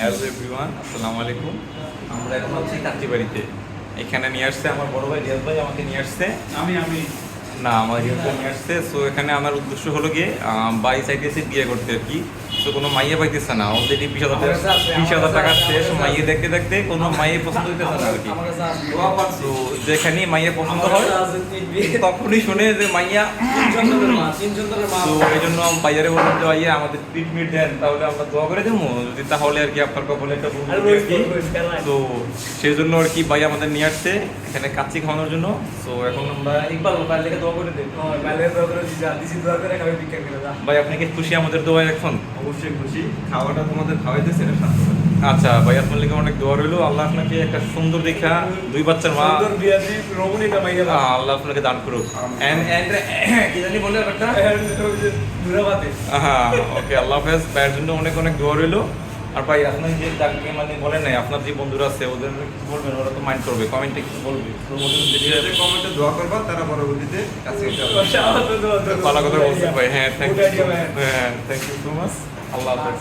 Hello everyone আসসালামু আলাইকুম আমরা এখন আছি কাচিবাড়িতে এখানে নিয়ে আসছে আমার বড় ভাই রিয়াজ ভাই, আমাকে নিয়ে আসছে। আমি আমি। না, আমার ভাই নিয়ে আসছে। সো এখানে আমার উদ্দেশ্য হলো গিয়ে বাই চাইতেছে বিয়ে করতে আর কি। তো কোনো মাইয়ে পাইতেছে না। অলরেডি বিশ হাজার বিশ হাজার টাকা শেষ। মাইয়ে দেখতে দেখতে কোনো মাইয়ে পছন্দ হইতেছে না আর কি। তো যেখানে মাইয়ে পছন্দ হয়, তখনই শুনে যে মাইয়া তো এই জন্য বাইরে বললাম যে, ভাইয়া, আমাদের ট্রিটমেন্ট দেন, তাহলে আমরা দোয়া করে দেবো। যদি তাহলে আর কি আপনার কপালে একটা। তো সেই জন্য আর কি ভাই আমাদের নিয়ে আসছে। এখানে কাচ্চি খাওয়ানোর জন্য। তো এখন আমরা ইকবাল ভাই লেগে দোয়া করে দেব হয় বাইরে দোয়া করে দিছি আর দিছি দোয়া করে খাবে ভিক্ষা করে ভাই আপনি কি খুশি আমাদের দোয়া এখন? অবশ্যই খুশি। খাওয়াটা তোমাদের খাওয়াইতে সেটা স্বাস্থ্য আচ্ছা ভাই আপনার লেগে অনেক দোয়া রইল। আল্লাহ আপনাকে একটা সুন্দর দেখা দুই বাচ্চার মা। সুন্দর বিয়া দি রমণীটা মাইয়া আহ, আল্লাহ আপনাকে দান করুক। এন্ড এন্ড কি জানি বলে ব্যাপারটা? হ্যাঁ ওকে আল্লাহ হাফেজ। ভাইয়ের জন্য অনেক অনেক দোয়া রইল। আর ভাই আপনার যে চাকরি মানে বলেন নাই আপনার যে বন্ধুরা আছে ওদের কিছু বলবেন? ওরা তো মাইন্ড করবে কমেন্টে কিছু বলবে। কমেন্টে দোয়া করবা তারা পরবর্তীতে কাছে শাবাশ দোয়া দোয়া ভালো কথা বলছেন ভাই। হ্যাঁ থ্যাংক ইউ. হ্যাঁ thank you so much Allah হাফেজ।